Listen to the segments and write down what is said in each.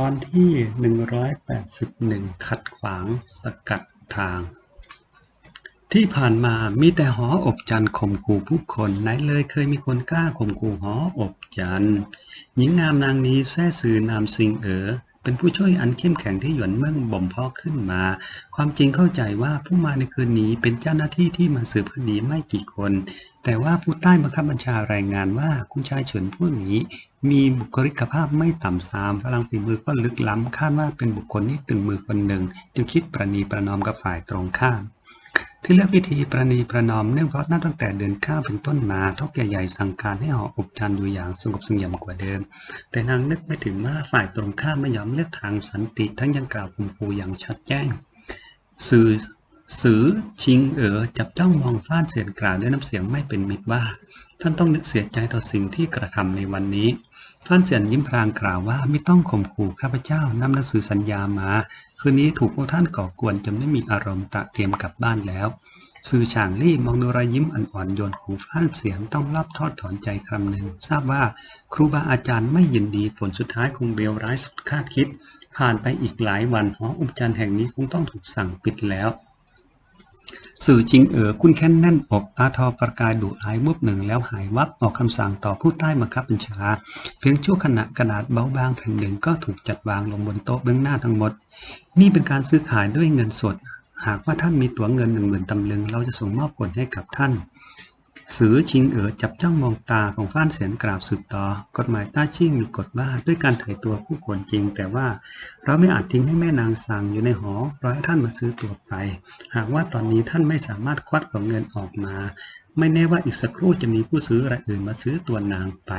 ตอนที่ 181 ขัดขวางสกัดทาง ที่ผ่านมามีแต่หออบจันข่มขู่ผู้คนไหนเลยเคยมีคนกล้าข่มขู่หออบจันหญิงงามนางนี้แท้สื่อนามสิงเอ๋อ เป็นผู้ช่วยอันเข้มแข็งที่หยวนเมืองบ่มเพาะขึ้นมา ความจริงเข้าใจว่าผู้มาในคืนนี้เป็นเจ้าหน้าที่ที่มาสืบคดีไม่กี่คน แต่ว่าผู้ใต้บังคับบัญชารายงานว่าคุณชายเฉินผู้นี้ มีบุคลิกภาพไม่ต่ำสามพลังฝีมือก็ลึกล้ำคาดว่าเป็นบุคคลที่ตึงมือคนหนึ่ง จึงคิดประนีประนอมกับฝ่ายตรงข้าม ที่เลือกวิธีประนีประนอมเนื่องเพราะนับตั้งแต่เดือนเก้าเป็นต้นมาเท่าแก่ใหญ่สั่งการให้หออบจันทร์อยู่อย่างสงบเสงี่ยมกว่าเดิม แต่นางนึกไม่ถึงว่าฝ่ายตรงข้ามไม่ยอมเลือกทางสันติทั้งยังกล่าวข่มขู่อย่างชัดแจ้ง สื่อสือชิงเอ๋อจับจ้องมองฟานเสียนกล่าวด้วยน้ำเสียงไม่เป็นมิตรว่า ท่านต้องนึกเสียใจต่อสิ่งที่กระทำในวันนี้ ฟ้านเสียนยิ้มพรางกล่าวว่าไม่ต้องข่มขู่ข้าพเจ้านำหนังสือสัญญามา คืนนี้ถูกพวกท่านก่อกวนจนไม่มีอารมณ์ตะเตรียมกลับบ้านแล้ว สื่อฉางลี่มองดูรอยยิ้มอ่อนๆโยนของฟ้านเสียงต้องรับทอดถอนใจคำหนึ่งทราบว่าครูบาอาจารย์ไม่ยินดีผลสุดท้ายคงเลวร้ายสุดคาดคิด ผ่านไปอีกหลายวันหออุปจารย์แห่งนี้คงต้องถูกสั่งปิดแล้ว สื่อจริงเอ๋อคุณแค่นแน่นอกตาทอประกายดุหายวุบหนึ่งแล้วหายวับออกคำสั่งต่อผู้ใต้บังคับบัญชา เพียงชั่วขณะกระดาษเบาบางแผ่นหนึ่งก็ถูกจัดวางลงบนโต๊ะเบื้องหน้าทั้งหมด นี่เป็นการซื้อขายด้วยเงินสด หากว่าท่านมีตั๋วเงินหนึ่งหมื่นตำลึง เราจะส่งมอบผลให้กับท่าน สือชิงเอ๋อจับจ้องมองตาของฟ้านเสียนกราบสืบต่อ กฎหมายต้าชิ่งมีกฎว่าด้วยการถ่ายตัวผู้คนจริง แต่ว่าเราไม่อาจทิ้งให้แม่นางสั่งอยู่ในหอรอให้ท่านมาซื้อตัวไป หากว่าตอนนี้ท่านไม่สามารถควักของเงินออกมา ไม่แน่ว่าอีกสักครู่จะมีผู้ซื้อรายอื่นมาซื้อตัวนางไป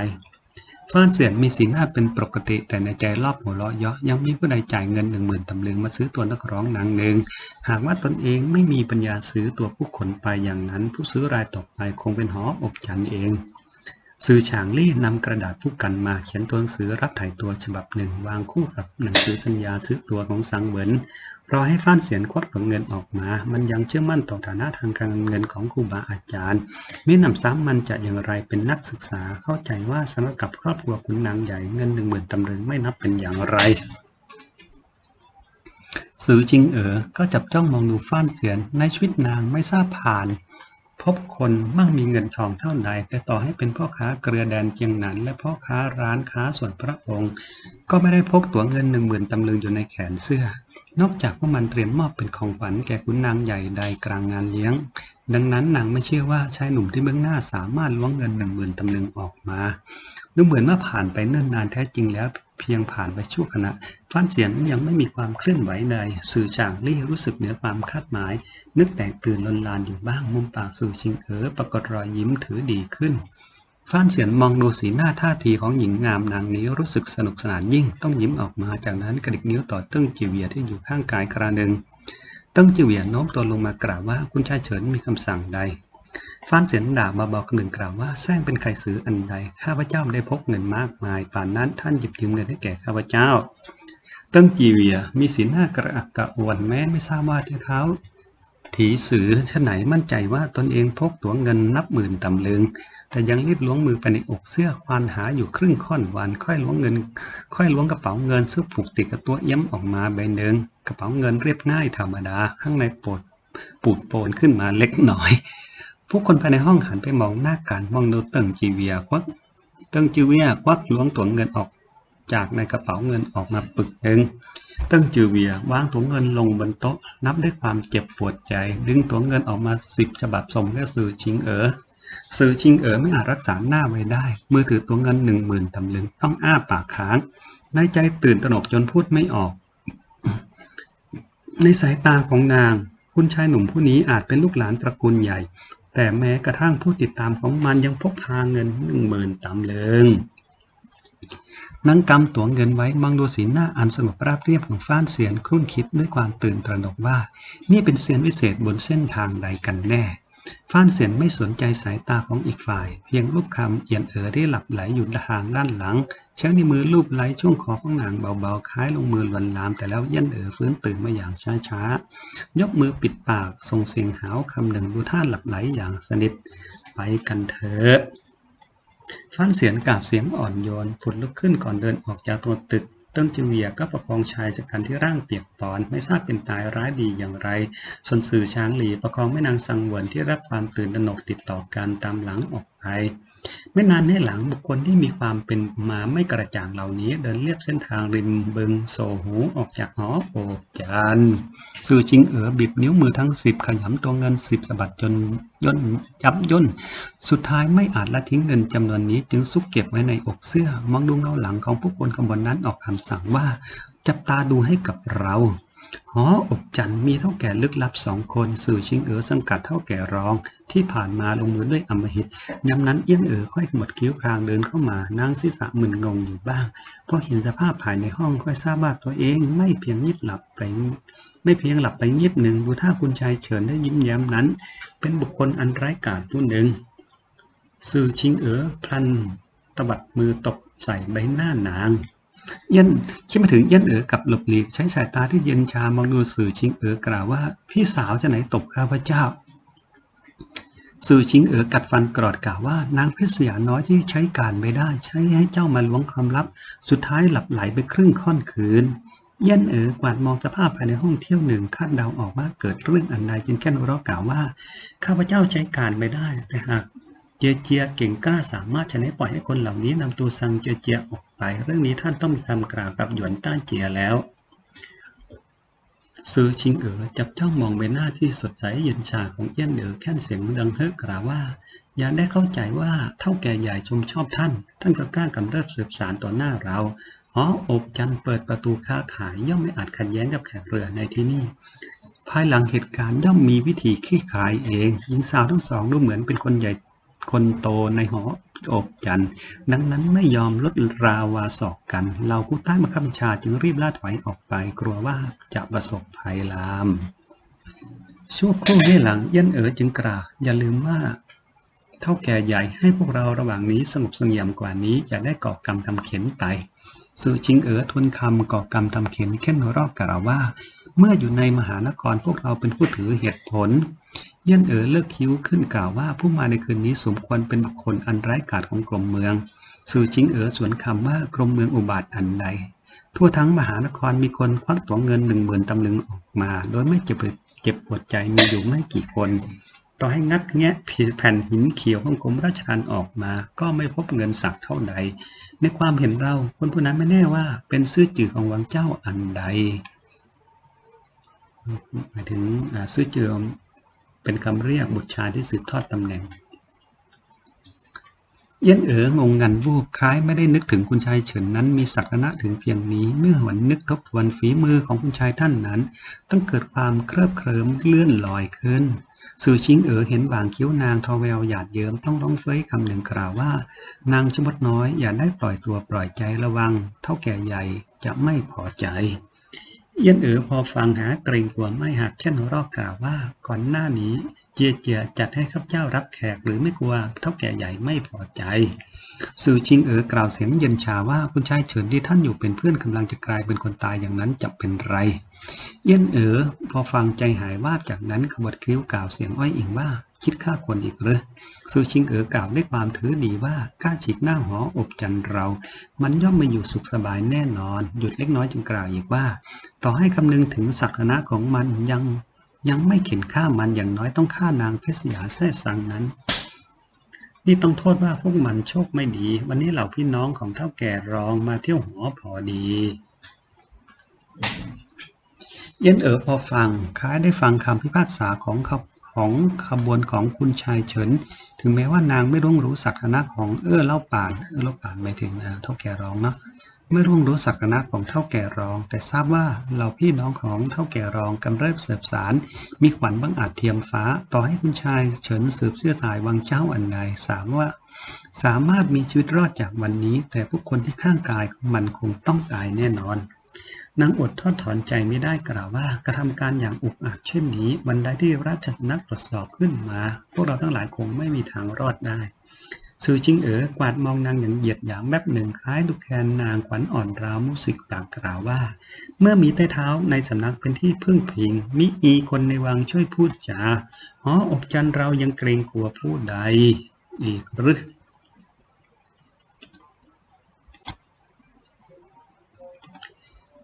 ฟ้านเสียนมีสีหน้าเป็นปกติ แต่ในใจรอบหัวเราะเยาะยังมีผู้ใดจ่ายเงินหนึ่งหมื่นตำลึงมาซื้อตัวนักร้องนางหนึ่ง หากว่าตนเองไม่มีปัญญาซื้อตัวผู้คนไปอย่างนั้น ผู้ซื้อรายต่อไปคงเป็นหออบจันเองสื่อฉางลี่นำกระดาษผู้กันมาเขียนตัวหนังสือรับถ่ายตัวฉบับหนึ่ง วางคู่กับหนังสือสัญญาซื้อตัวของสังเหวิน รอให้ฟ้านเสียนควักตัวเงินออกมา มันยังเชื่อมั่นต่อฐานะทางการเงินของครูบาอาจารย์ ไม่นำซ้ำมันจะอย่างไรเป็นนักศึกษาเข้าใจว่าสำหรับกับครอบครัวขุนนางใหญ่เงินหนึ่งหมื่นตำลึงไม่นับเป็นอย่างไรสือจริงเอ๋อก็จับจ้องมองดูฟ้านเสียนในชีวิตนางไม่ทราบผ่าน พบคนมั่งมีเงินทองเท่าใด แต่ต่อให้เป็นพ่อค้าเกลือแดนเจียงหนัน และพ่อค้าร้านค้าส่วนพระองค์ ก็ไม่ได้พกตั๋วเงินหนึ่งหมื่นตำลึงอยู่ในแขนเสื้อ นอกจากว่ามันเตรียมมอบเป็นของขวัญแก่ขุนนางใหญ่ใดกลางงานเลี้ยง ดังนั้นนางไม่เชื่อว่าชายหนุ่มที่เบื้องหน้าสามารถล้วงเงินหนึ่งหมื่นตำลึงออกมา ดูเหมือนว่าผ่านไปเนิ่นนานแท้จริงแล้วเพียงผ่านไปชั่วขณะ ฟ้านเสียนยังไม่มีความเคลื่อนไหวใด สื่อจางลี่รู้สึกเหนือความคาดหมาย นึกแตกตื่นลนลานอยู่บ้าง มุมปากสู่ชิงเอ๋อปรากฏรอยยิ้มถือดีขึ้นฟ้านเสียนมองดูสีหน้าท่าทีของหญิงงามนางนี้รู้สึกสนุกสนานยิ่งต้องยิ้มออกมาจากนั้นกระดิกนิ้วต่อติ้งจิวเวียที่อยู่ข้างกายคราหนึ่งติ้งจิวเวียโน้มตัวลงมากล่าวว่าคุณชายเฉินมีคำสั่งใดฟ้านเสียนด่าเบาๆคนหนึ่งกล่าวว่าแซงเป็นใครซื้ออันใดข้าพเจ้าได้พกเงินมากมายป่านนั้นท่านหยิบยืมเงินให้แก่ข้าพเจ้า ติ้งจีเวีย มีสีหน้ากระอักกระอ่วนแม้ไม่ทราบว่าเท้าถีสือชะไหนมั่นใจว่าตนเองพกตั๋วเงินนับหมื่นตำลึง แต่ยังรีบล้วงมือไปในอกเสื้อควานหาอยู่ครึ่งค่อนวันค่อยล้วงเงิน ค่อยล้วงกระเป๋าเงินซึ่งผูกติดกับตัวเอี้ยมออกมาใบหนึ่งกระเป๋าเงินเรียบง่ายธรรมดา ข้างในปดปูดโปนขึ้นมาเล็กน้อย ผู้คนภายในห้องหันไปมองหน้ากันมองดูเติ้งจีเวียควักเติ้งจีเวียควักล้วงตั๋วเงินออก จากในกระเป๋าเงินออกมาปึกหนึ่งติ้งจือเวียวางตั๋วเงินลงบนโต๊ะ นับด้วยความเจ็บปวดใจ ดึงตัวเงินออกมาสิบฉบับส่งให้สื่อชิงเอ๋อสื่อชิงเอ๋อไม่อาจรักษาหน้าไว้ได้ มือถือตัวเงินหนึ่งหมื่นตำลึงต้องอ้าปากค้างในใจตื่นตระหนกจนพูดไม่ออก ในสายตาของนาง คุณชายหนุ่มผู้นี้อาจเป็นลูกหลานตระกูลใหญ่ แต่แม้กระทั่งผู้ติดตามของมันยังพกพาเงินหนึ่งหมื่นตำลึง นางกำตัวเงินไว้มองดูสีหน้าอันสงบราบเรียบของฟ้านเสียนครุ่นคิดด้วยความตื่นตระหนกว่า นี่เป็นเสียนวิเศษบนเส้นทางใดกันแน่ ฟ้านเสียนไม่สนใจสายตาของอีกฝ่าย เพียงรูปคำเอียนเอ๋อได้หลับไหลอยู่ทางด้านหลังใช้นิ้วมือลูบไล้ช่วงคอของนางเบาๆคล้ายลงมือลวนลาม แต่แล้วเยันเอ๋อฟื้นตื่นมาอย่างช้าๆยกมือปิดปากส่งเสียงหาวคำหนึ่งดูท่าหลับไหลอย่างสนิทไปกันเถอะ ฟันเสียงกราบเสียงอ่อนโยน ผุดลุกขึ้นก่อนเดินออกจากตัวตึกเติ้งจิเวียก็ประคองชายจากการที่ร่างเปียกปอน ไม่ทราบเป็นตายร้ายดีอย่างไรส่วนสื่อช้างหลีประคองแม่นางสังเวนที่รับความตื่นตระหนกติดต่อกันตามหลังออกไป ไม่นานให้หลังบุคคลที่มีความเป็นมาไม่กระจ่างเหล่านี้ เดินเลียบเส้นทางริมบึงโซหูออกจากหอโอบจันสื่อชิงเอ๋อบิบนิ้วมือทั้งสิบขยำตัวเงินสิบสะบัดจนย่นจับย่น สุดท้ายไม่อาจละทิ้งเงินจำนวนนี้ จึงซุกเก็บไว้ในอกเสื้อมองดูเงาหลังของผู้คนขบวนนั้นออกคำสั่งว่า จับตาดูให้กับเรา หออบจันมีเท่าแก่ลึกลับสองคน สื่อชิงเอ๋อสังกัดเท่าแก่รอง ที่ผ่านมาลงมือด้วยอมหิตยำนั้นเอี้ยนเอ๋อค่อยขมวดคิ้วพรางเดินเข้ามานางศีรษะมึนงงอยู่บ้างพอเห็นสภาพภายในห้องค่อยทราบว่าตัวเองไม่เพียงยิบหลับไปไม่เพียงหลับไปยิบหนึ่งดูท่าคุณชายเฉินได้ยิ้มแย้มนั้น เป็นบุคคลอันไร้กาจผู้หนึ่ง สื่อชิงเอ๋อพลันตบัดมือตบใส่ใบหน้านาง เอี้ยนคิดมาถึงเอี้ยนเอ๋อกับหลบหลีกใช้สายตาที่เย็นชามองดูสื่อชิงเอ๋อกล่าวว่า พี่สาวจะไหนตบข้าพเจ้า สื่อชิงเอ๋อกัดฟันกรอดกล่าวว่านางเพชรสยาน้อยที่ใช้การไม่ได้ ใช้ให้เจ้ามาล้วงความลับ สุดท้ายหลับไหลไปครึ่งค่อนคืนเอี้ยนเอ๋อกวาดมองสภาพภายในห้องเที่ยวหนึ่งคาดเดาออกว่าเกิดเรื่องอันใดจึงแค่นร้อกล่าวว่า ข้าพเจ้าใช้การไม่ได้ แต่หาก เจียเจียเก่งกล้าสามารถชนะปล่อยให้คนเหล่านี้นำตัวซังเจียเจียออกไป เรื่องนี้ท่านต้องมีคำกล่าวกับหยวนต้านเจียแล้วซื้อชิงเอ๋อจับจ้องมองใบหน้าที่สดใสเย็นชาของเอี้ยนเอ๋อแค่นเสียงดังเฮ้อกล่าวว่า อย่าได้เข้าใจว่าเท่าแก่ใหญ่ชมชอบท่าน ท่านก็กล้ากำเริบสืบสารต่อหน้าเราหออบจันเปิดประตูค้าขายย่อมไม่อาจขัดแย้งกับแขกเรือในที่นี่ ภายหลังเหตุการณ์ย่อมมีวิธีคลี่คลายเอง หญิงสาวทั้งสองดูเหมือนเป็นคนใหญ่ คนโตในหออบจัน ดังนั้นไม่ยอมลดราวาศอกกันเราผู้ใต้บังคับบัญชาจึงรีบล่าถอยออกไป กลัวว่าจะประสบภัยลาม ชั่วครู่ให้หลังเอี้ยนเอ๋อจึงกล่าวอย่าลืมว่าเท่าแก่ใหญ่ให้พวกเราระหว่างนี้สงบสงี่ยมกว่านี้จะได้ก่อกรรมทำเข็นไตสื่อชิงเอ๋อทนคำก่อกรรมทำเข็นเข้มรอบกล่าวว่า เมื่ออยู่ในมหานครพวกเราเป็นผู้ถือเหตุผล เยี่ยนเอ๋อเลิกคิ้วขึ้นกล่าวว่าผู้มาในคืนนี้สมควรเป็นบุคคลอันไร้กาจของกรมเมืองสื่อชิงเอ๋อสวนคำว่ากรมเมืองอุบาทอันใด ทั่วทั้งมหานครมีคนควักตั๋วเงินหนึ่งหมื่นตำลึงออกมา โดยไม่เจ็บเจ็บปวดใจมีอยู่ไม่กี่คน ต่อให้งัดแงะแผ่นหินเขียวของกรมราชทัณฑ์ออกมา ก็ไม่พบเงินสักเท่าใด ในความเห็นเราคนผู้นั้นไม่แน่ว่าเป็นซื่อจื่อของวังเจ้าอันใดหมายถึงซื่อจื่อ เป็นคำเรียกบุตรชายที่สืบทอดตำแหน่งเย็นเอ๋องงงันวูบคล้ายไม่ได้นึกถึงคุณชายเฉินนั้นมีศักดิ์นะถึงเพียงนี้ เมื่อหวนนึกทบทวนฝีมือของคุณชายท่านนั้น ต้องเกิดความเคลิบเคลิ้มเลื่อนลอยขึ้นสื่อชิงเอ๋อเห็นบางคิ้วนางทอแววหยาดเยิ้มต้องร้องเฟ้ยคำหนึ่งกล่าวว่า นางชมดน้อยอย่าได้ปล่อยตัวปล่อยใจระวัง เท่าแก่ใหญ่จะไม่พอใจ เอี้ยนเอ๋อพอฟังหาเกรงกลัวไม่หักแค่นรอกกล่าวว่าก่อนหน้านี้เจียเจียจัดให้ข้าพเจ้ารับแขกหรือไม่กลัวเท่าแก่ใหญ่ไม่พอใจสื่อชิงเอ๋อกล่าวเสียงเย็นชาว่าคุณชายเฉินที่ท่านอยู่เป็นเพื่อนกำลังจะกลายเป็นคนตายอย่างนั้นจะเป็นไร เอี้ยนเอ๋อพอฟังใจหายวาบจากนั้นขบวดคิ้วกล่าวเสียงอ้อยอิงว่า คิดฆ่าคนอีกเหรอสื่อชิงเอ๋อกล่าวด้วยความถือดีว่ากล้าฉีกหน้าหออบจันเรา มันย่อมมาอยู่สุขสบายแน่นอน หยุดเล็กน้อยจึงกล่าวอีกว่า ต่อให้คำนึงถึงศักนะของมันยังยังไม่เข็นฆ่ามันอย่างน้อยต้องฆ่านางเพชรยาแท้สังนั้นนี่ต้องโทษว่าพวกมันโชคไม่ดี วันนี้เหล่าพี่น้องของเท่าแก่รองมาเที่ยวหอพอดีเย็นเอ๋อพอฟังคล้ายได้ฟังคำพิพากษาของขบ ของขบวนของคุณชายเฉิน ถึงแม้ว่านางไม่ร่วงรู้ศักดิ์นะของเอื้อเล่าป่านเอื้อเล่าป่านหมายถึงเท่าแก่รองเนาะไม่ร่วงรู้ศักดิ์นะของเท่าแก่รอง แต่ทราบว่าเราพี่น้องของเท่าแก่รองกำเริบเสบสาร มีขวัญบังอาจเทียมฟ้า ต่อให้คุณชายเฉินสืบเสื้อสายวังเจ้าอันใดสามว่า สามารถมีชีวิตรอดจากวันนี้ แต่ผู้คนที่ข้างกายของมันคงต้องตายแน่นอน นางอดทอดถอนใจไม่ได้กล่าวว่ากระทำการอย่างอุกอาจเช่นนี้วันใดที่ราชสำนักตรวจสอบขึ้นมา พวกเราทั้งหลายคงไม่มีทางรอดได้สื่อจิงเอ๋อกวาดมองนางอย่างเหยียดหยามแป๊บหนึ่งคล้ายดูแคนนางขวัญอ่อนราวมุสิกปากกล่าวว่า เมื่อมีใต้เท้าในสำนักเป็นที่พึ่งพิง มิมีคนในวังช่วยพูดจาหออบจันเรายังเกรงกลัวผู้ใด อีกหรือ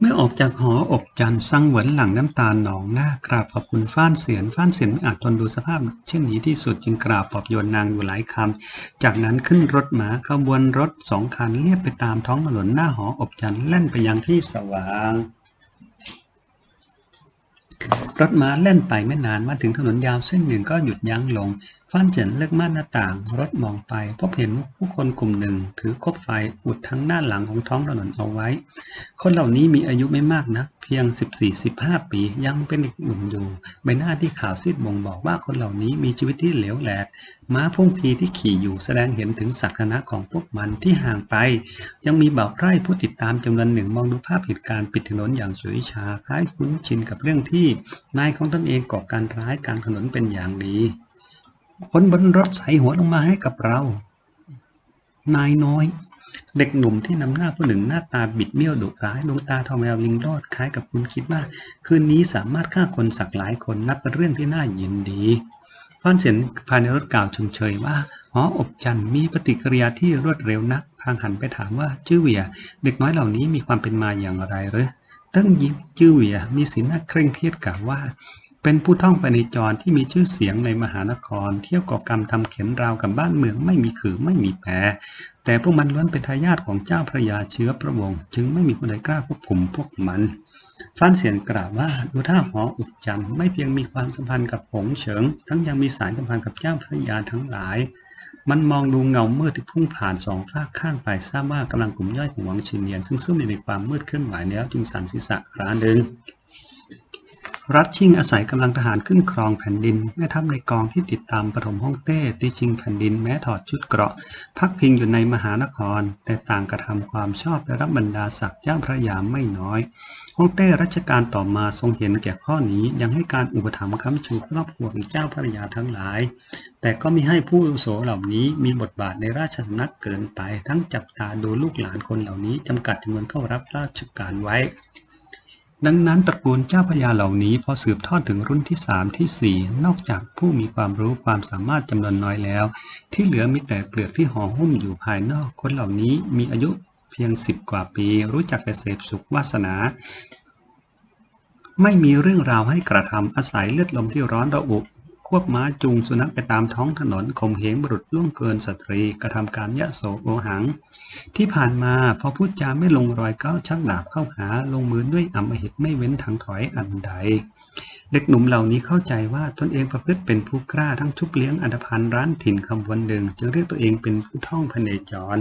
เมื่อออกจากหออบจันทร์สังเหวนหลังน้ำตาหนองหน้ากราบขอบคุณฟ้านเสียนฟ้านเสียนไม่อาจทนดูสภาพ เช่นนี้ที่สุดจึงกราบปอบโยนนางอยู่หลายคำ จากนั้นขึ้นรถม้าขบวนรถสองคันเลียบไปตามท้องถนนหน้าหออบจันทร์แล่นไปยังที่สว่างรถม้าแล่นไปไม่นานมาถึงถนนยาวเส้นหนึ่งก็หยุดยั้งลง ฟ้านเจินเลิกม่านหน้าต่าง รถมองไป พบเห็นผู้คนกลุ่มหนึ่ง ถือคบไฟอุดทั้งหน้าหลังของท้องถนนเอาไว้ คนเหล่านี้มีอายุไม่มากนะเพียง 14-15 ปียังเป็นเด็กหนุ่มอยู่ ใบหน้าที่ขาวซีดบ่งบอกว่าคนเหล่านี้มีชีวิตที่เหลวแหลก ม้าพุ่งพีที่ขี่อยู่แสดงเห็นถึงศักนะของพวกมันที่ห่างไป ยังมีบ่าวไร่ผู้ติดตามจำนวนหนึ่งมองดูภาพเหตุการณ์ปิดถนนอย่างเฉยชาคล้ายคุ้นชินกับเรื่องที่นายของตนเองก่อการร้ายกลารถนนเป็นอย่างดี คนบนรถใส่หัวลงมาให้กับเรา นายน้อย เด็กหนุ่มที่นำหน้าผู้หนึ่งหน้าตาบิดเบี้ยวดุร้ายดวงตาทองแววลิงรอดคล้ายกับคุณคิดว่า คืนนี้สามารถฆ่าคนสักหลายคนนับเป็นเรื่องที่น่ายินดีฟอนเสียนภายในรถกล่าวชมเชยว่าหออบจันมีปฏิกิริยาที่รวดเร็วนักพางหันไปถามว่าจื้อเวีย เด็กน้อยเหล่านี้มีความเป็นมาอย่างไรหรือตั้งยิ้มจื้อเวียมีสีหน้าเคร่งเครียดกล่าวว่า เป็นผู้ท่องไปในจรที่มีชื่อเสียงในมหานคร เที่ยวก่อกรรมทำเข็นราวกับบ้านเมืองไม่มีขือไม่มีแปรแต่พวกมันล้วนเป็นทายาทของเจ้าพระยาเชื้อพระวงศ์จึงไม่มีผู้ใดกล้าควบคุมพวกมันฟ้านเสียนกล่าวว่าดูท่าหออุดจันต์ไม่เพียงมีความสัมพันธ์กับหงเฉิง ทั้งยังมีสายสัมพันธ์กับเจ้าพระยาทั้งหลาย มันมองดูเงามืดที่พุ่งผ่านสองฝากข้างไปทราบว่ากำลังกลุ่มย่อยของหวังชินเนียน ซึ่งซุ่มอยู่ในความมืดเคลื่อนไหวแล้วจึงสั่นศีรษะคราหนึ่ง รัฐชิงอาศัยกำลังทหารขึ้นครองแผ่นดิน แม่ทัพในกองที่ติดตามปฐมฮ่องเต้ตีชิงแผ่นดินแม้ถอดชุดเกราะ พักพิงอยู่ในมหานคร แต่ต่างกระทำความชอบและรับบรรดาศักดิ์เจ้าพระยามไม่น้อยฮ่องเต้รัชกาลต่อมาทรงเห็นแก่ข้อนี้ยังให้การอุปถัมภ์ค้ำชูครอบครัวของเจ้าพระยาทั้งหลาย แต่ก็มิให้ผู้อุโสเหล่านี้มีบทบาทในราชสำนักเกินไป ทั้งจับตาดูลูกหลานคนเหล่านี้จำกัดจำนวนเข้ารับราชการไว้ ดังนั้นตระกูลเจ้าพญาเหล่านี้พอสืบทอดถึงรุ่นที่สามที่สี่นอกจากผู้มีความรู้ความสามารถจำนวนน้อยแล้ว ที่เหลือมีแต่เปลือกที่ห่อหุ้มอยู่ภายนอกคนเหล่านี้มีอายุเพียงสิบกว่าปี รู้จักแต่เสพสุขวาสนา ไม่มีเรื่องราวให้กระทำอาศัยเลือดลมที่ร้อนระอุ วบม้าจูงสุนัขไปตามท้องถนนข่มเหงบุรุษล่วงเกินสตรีกระทำการยะโสโอหัง ที่ผ่านมาพอพูดจาไม่ลงรอยก้าวชักดาบเข้าหาลงมือด้วยอำมหิตไม่เว้นทางถอยอันใด เด็กหนุ่มเหล่านี้เข้าใจว่าตนเองประพฤติเป็นผู้กล้าทั้งชุบเลี้ยงอันธพันร้านถิ่นคำวันหนึ่ง จึงเรียกตัวเองเป็นผู้ท่องพเนจร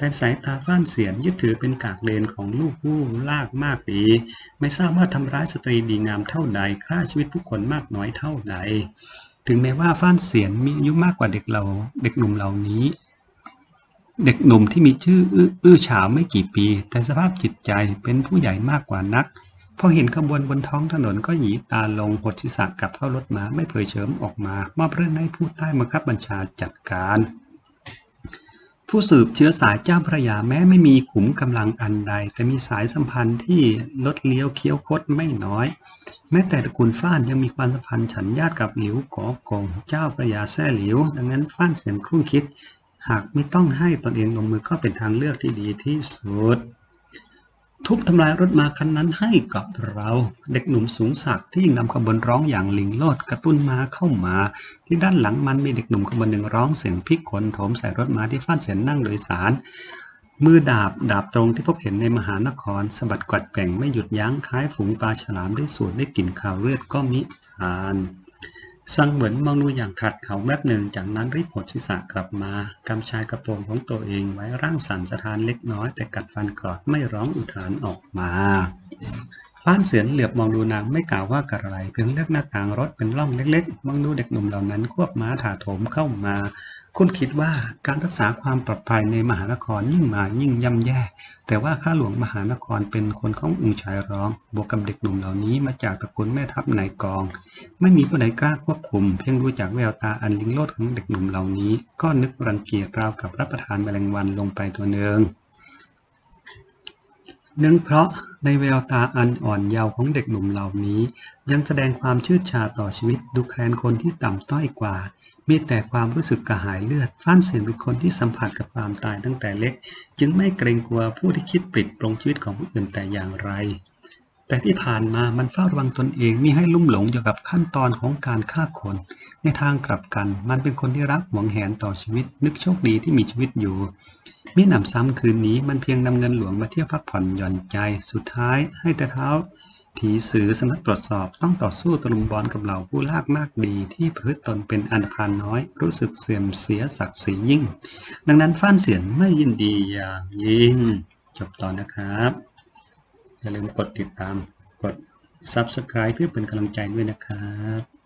แต่สายตาฟ้านเสียนยึดถือเป็นกากเลนของลูกผู้ลากมากดี ไม่ทราบว่าทำร้ายสตรีดีงามเท่าใดฆ่าชีวิตผู้คนมากน้อยเท่าใด ถึงแม้ว่าฟ้านเสียนมีอายุมากกว่าเด็กเราเด็กหนุ่มเหล่านี้ เด็กหนุ่มที่มีชื่ออื้ออื้อฉาวไม่กี่ปี แต่สภาพจิตใจเป็นผู้ใหญ่มากกว่านักพอเห็นขบวนบนท้องถนนก็หยีตาลงหดศีรษะกลับเข้ารถมาไม่เผยเฉิมออกมามอบเรื่องให้ผู้ใต้บังคับบัญชาจัดการ ผู้สืบเชื้อสายเจ้าพระยาแม้ไม่มีขุมกำลังอันใด แต่มีสายสัมพันธ์ที่ลดเลี้ยวเคี้ยวคดไม่น้อย แม้แต่ตระกูลฟ้านยังมีความสัมพันธ์ฉันญาติกับหลิวกอกองเจ้าพระยาแท่หลิว ดังนั้นฟ้านเสียงครุ่นคิด หากไม่ต้องให้ตนเองลงมือก็เป็นทางเลือกที่ดีที่สุด ทุบทำลายรถมาคันนั้นให้กับเรา เด็กหนุ่มสูงสักที่นำขบวนร้องอย่างลิงโลดกระตุ้นมาเข้ามา ที่ด้านหลังมันมีเด็กหนุ่มขบวนหนึ่งร้องเสียงพิกขนโถมใส่รถมาที่ฟ้านเสียนนั่งโดยสาร มือดาบดาบตรงที่พบเห็นในมหานครสะบัดกวัดแกว่งไม่หยุดยั้งคล้ายฝูงปลาฉลามได้สูดได้กลิ่นข่าวเลือดก็มิผ่าน ซังเหวินมองดูอย่างขัดเขาแวบหนึ่ง จากนั้นรีบหดศีรษะกลับมากำชายกระโปรงของตัวเองไว้ร่างสั่นสะท้านเล็กน้อย แต่กัดฟันกรอดไม่ร้องอุทานออกมาฟ้านเสือนเหลือบมองดูนางไม่กล่าวว่าอะไรเพียงเลือกหน้าต่างรถเป็นร่องเล็กๆ มองดูเด็กหนุ่มเหล่านั้นควบม้าถาโถมเข้ามา คุณคิดว่าการรักษาความปลอดภัยในมหานครยิ่งมายิ่งย่ำแย่ แต่ว่าข้าหลวงมหานครเป็นคนขององค์ชายร้อง บวกกับเด็กหนุ่มเหล่านี้มาจากตระกูลแม่ทัพนายกอง ไม่มีผู้ใดกล้าควบคุม เพียงดูจากแววตาอันลิงโลดของเด็กหนุ่มเหล่านี้ ก็นึกรังเกียจราวกับรับประทานแมลงวันลงไปตัวเนือง เนื่องเพราะในแววตาอันอ่อนเยาว์ของเด็กหนุ่มเหล่านี้ ยังแสดงความชื่นชาต่อชีวิตดูแคลนคนที่ต่ำต้อยกว่า มีแต่ความรู้สึกกระหายเลือดฟ้านเสียงเป็นคนที่สัมผัสกับความตายตั้งแต่เล็ก จึงไม่เกรงกลัวผู้ที่คิดปลิดปลงชีวิตของผู้อื่นแต่อย่างไร แต่ที่ผ่านมามันเฝ้าระวังตนเองมิให้ลุ่มหลงอยู่ยวกับขั้นตอนของการฆ่าคน ในทางกลับกัน มันเป็นคนที่รักหวงแหนต่อชีวิต นึกโชคดีที่มีชีวิตอยู่ มิหนำซ้ำคืนนี้มันเพียงนำเงินหลวงมาเที่ยวพักผ่อนหย่อนใจ สุดท้ายให้แต่เท้าถีสือสำนักตรวจสอบต้องต่อสู้ตลุมบอลกับเหล่าผู้ลากมากดีที่พฤติตนเป็นอันพาลน้อย รู้สึกเสื่อมเสียศักดิ์ศรียิ่ง ดังนั้นฟ้านเสียนไม่ยินดีอย่างยิ่ง จบตอนนะครับ อย่าลืมกดติดตามกด Subscribe เพื่อเป็นกำลังใจด้วยนะครับ